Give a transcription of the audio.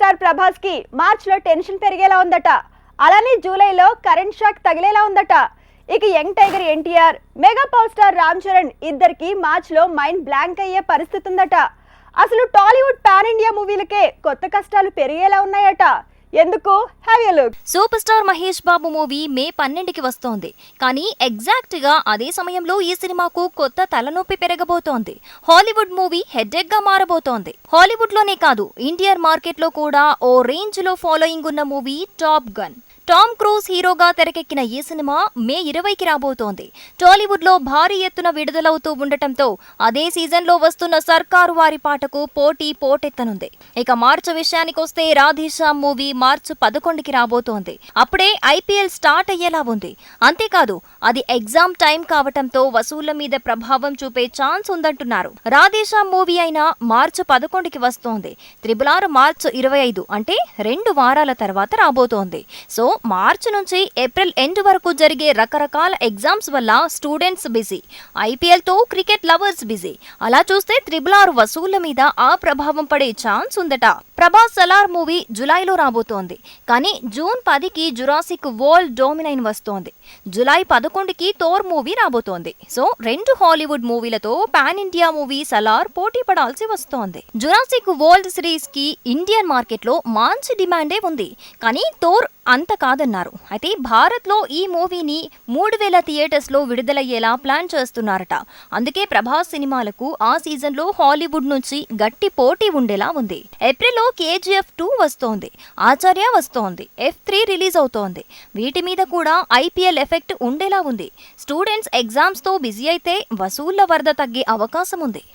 Star ప్రభాస్కి మార్చ్లో tension పెరిగేలా ఉందట. అలానే జూలైలో కరెంట్ షాక్ తగిలేలా ఉందట. ఇక young tiger NTR mega power star Ram Charan ఇద్దరికి మార్చ్లో మైండ్ బ్లాంక్ అయ్యే పరిస్థితి ఉందట అసలు టాలీవుడ్ పాన్ ఇండియా మూవీలకే కొత్త కష్టాలు పెరిగేలా ఉన్నాయట. ఎందుకు? Have you look super star Mahesh Babu movie May పన్నెండుకి వస్తోంది. కానీ ఎగ్జాక్ట్గా అదే సమయంలో ఈ సినిమాకు కొత్త తలనొప్పి పెరగబోతోంది. Hollywood movie హెడ్డెక్గా మారబోతోంది. హాలీవుడ్లోనే కాదు ఇండియన్ మార్కెట్లో కూడా ఓ రేంజ్లో ఫాలోయింగ్ ఉన్న movie top gun. Tom Cruise హీరోగా తెరకెక్కిన ఈ సినిమా మే ఇరవైకి రాబోతోంది. టాలీవుడ్లో భారీ ఎత్తున విడుదలవుతూ ఉండటంతో అదే సీజన్లో వస్తున్న సర్కారు వారి పాటకు పోటీ పోటెత్తనుంది. ఇక మార్చి విషయానికొస్తే రాధేశ్యామ్ మూవీ మార్చి పదకొండుకి రాబోతోంది. అప్పుడే ఐపీఎల్ స్టార్ట్ అయ్యేలా ఉంది. అంతేకాదు అది ఎగ్జామ్ టైం కావటంతో వసూళ్ళ మీద ప్రభావం చూపే ఛాన్స్ ఉందంటున్నారు. రాధేశ్యామ్ మూవీ అయినా మార్చి పదకొండుకి వస్తోంది. త్రిబుల్ మార్చి ఇరవై ఐదు అంటే రెండు వారాల తర్వాత రాబోతోంది. సో మార్చి నుంచి ఏప్రిల్ ఎండ్ వరకు జరిగే రకరకాల ఎగ్జామ్స్ వల్ల స్టూడెంట్స్ బిజీ. ఐపీఎల్తో క్రికెట్ లవర్స్ బిజీ. అలా చూస్తే త్రిబుల్ ఆర్ వసూళ్ళ మీద ఆ ప్రభావం పడే ఛాన్స్ ఉందట. ప్రభాస్ సలార్ మూవీ జులైలో రాబోతోంది. కానీ జూన్ పదికి జురాసిక్ వరల్డ్ డోమినైన్ వస్తోంది. జులై పదకొండుకి తోర్ మూవీ రాబోతోంది. సో రెండు హాలీవుడ్ మూవీలతో పాన్ ఇండియా మూవీ సలార్ పోటీ పడాల్సి వస్తోంది. జురాసిక్ వరల్డ్ సిరీస్కి ఇండియన్ మార్కెట్లో మంచి డిమాండే ఉంది. కానీ తోర్ అంత కాదన్నారు. అయితే భారత్లో ఈ మూవీని మూడు వేల థియేటర్స్లో విడుదలయ్యేలా ప్లాన్ చేస్తున్నారట. అందుకే ప్రభాస్ సినిమాలకు ఆ సీజన్లో హాలీవుడ్ నుంచి గట్టి పోటీ ఉండేలా ఉంది. ఏప్రిల్లో కేజీఎఫ్ టూ వస్తోంది. ఆచార్య వస్తోంది. ఎఫ్ త్రీ రిలీజ్ అవుతోంది. వీటి మీద కూడా ఐపీఎల్ ఎఫెక్ట్ ఉండేలా ఉంది. స్టూడెంట్స్ ఎగ్జామ్స్తో బిజీ అయితే వసూళ్ళ వరద తగ్గే అవకాశం ఉంది.